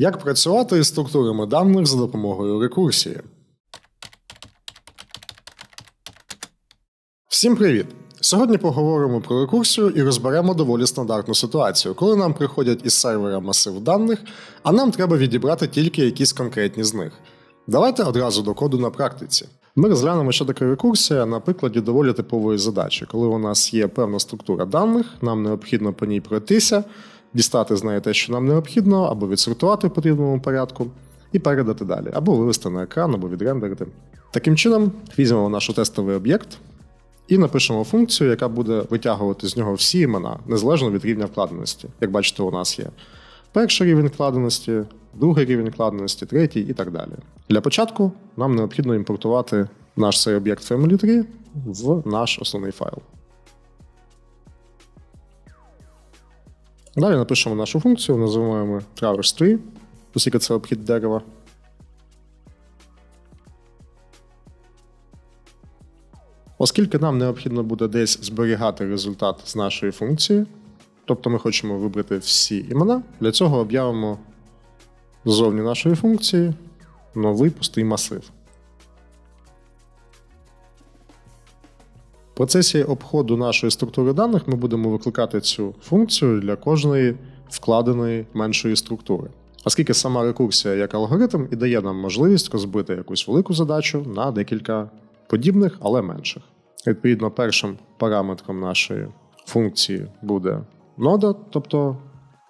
Як працювати із структурами даних за допомогою рекурсії? Всім привіт! Сьогодні поговоримо про рекурсію і розберемо доволі стандартну ситуацію, коли нам приходять із сервера масив даних, а нам треба відібрати тільки якісь конкретні з них. Давайте одразу до коду на практиці. Ми розглянемо, що таке рекурсія на прикладі доволі типової задачі. Коли у нас є певна структура даних, нам необхідно по ній пройтися, дістати з неї те, що нам необхідно, або відсортувати в потрібному порядку, і передати далі, або вивести на екран, або відрендерити. Таким чином, візьмемо наш тестовий об'єкт і напишемо функцію, яка буде витягувати з нього всі імена, незалежно від рівня вкладеності. Як бачите, у нас є перший рівень вкладеності, другий рівень вкладеності, третій і так далі. Для початку нам необхідно імпортувати наш цей об'єкт Family3 в наш основний файл. Далі напишемо нашу функцію, називаємо traverse 3, оскільки це обхід дерева. Оскільки нам необхідно буде десь зберігати результат з нашої функції, тобто ми хочемо вибрати всі імена, для цього об'явимо ззовні нашої функції новий пустий масив. Процесі обходу нашої структури даних ми будемо викликати цю функцію для кожної вкладеної меншої структури. Оскільки сама рекурсія як алгоритм і дає нам можливість розбити якусь велику задачу на декілька подібних, але менших. Відповідно, першим параметром нашої функції буде нода, тобто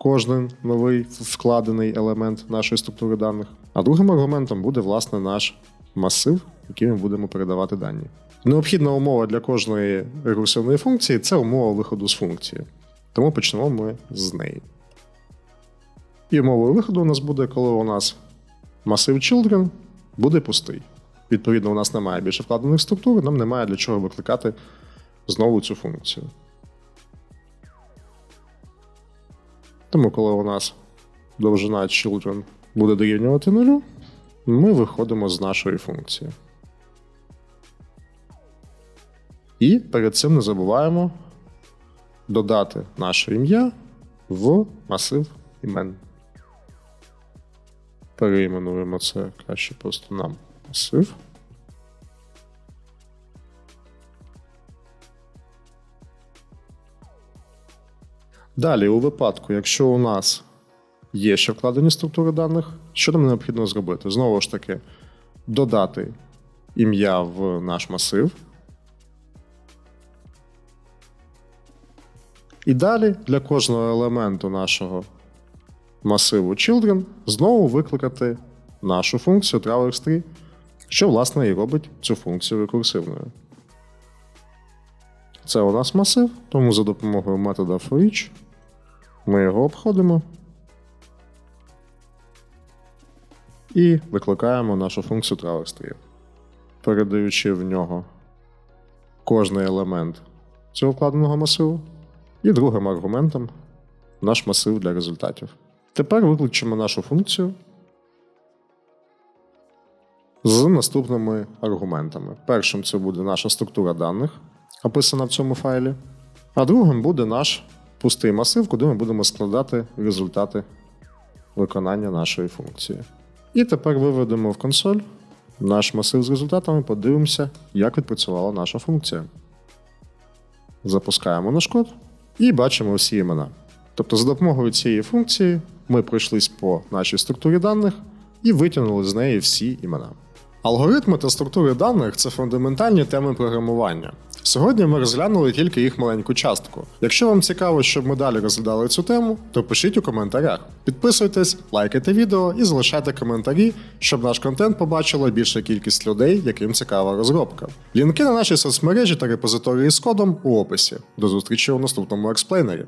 кожен новий вкладений елемент нашої структури даних. А другим аргументом буде власне наш масив, який ми будемо передавати дані. Необхідна умова для кожної рекурсивної функції це умова виходу з функції. Тому почнемо ми з неї. І умовою виходу у нас буде, коли у нас масив children буде пустий. Відповідно, у нас немає більше вкладених структур, нам немає для чого викликати знову цю функцію. Тому, коли у нас довжина children буде дорівнювати нулю, ми виходимо з нашої функції. І перед цим не забуваємо додати наше ім'я в масив імен. Переіменуємо це краще просто нам масив. Далі, у випадку, якщо у нас є ще вкладені структури даних, що нам необхідно зробити? Знову ж таки, додати ім'я в наш масив. І далі для кожного елементу нашого масиву children знову викликати нашу функцію traverse3, що, власне, і робить цю функцію рекурсивною. Це у нас масив, тому за допомогою метода forEach ми його обходимо і викликаємо нашу функцію traverse3, передаючи в нього кожний елемент цього вкладеного масиву, і другим аргументом наш масив для результатів. Тепер викличемо нашу функцію з наступними аргументами. Першим це буде наша структура даних, описана в цьому файлі, а другим буде наш пустий масив, куди ми будемо складати результати виконання нашої функції. І тепер виведемо в консоль наш масив з результатами, подивимося, як відпрацювала наша функція. Запускаємо наш код і бачимо всі імена. Тобто, за допомогою цієї функції ми пройшлись по нашій структурі даних і витягнули з неї всі імена. Алгоритми та структури даних це фундаментальні теми програмування. Сьогодні ми розглянули тільки їх маленьку частку. Якщо вам цікаво, щоб ми далі розглядали цю тему, то пишіть у коментарях. Підписуйтесь, лайкайте відео і залишайте коментарі, щоб наш контент побачила більша кількість людей, яким цікава розробка. Лінки на наші соцмережі та репозиторії з кодом у описі. До зустрічі у наступному експлейнері.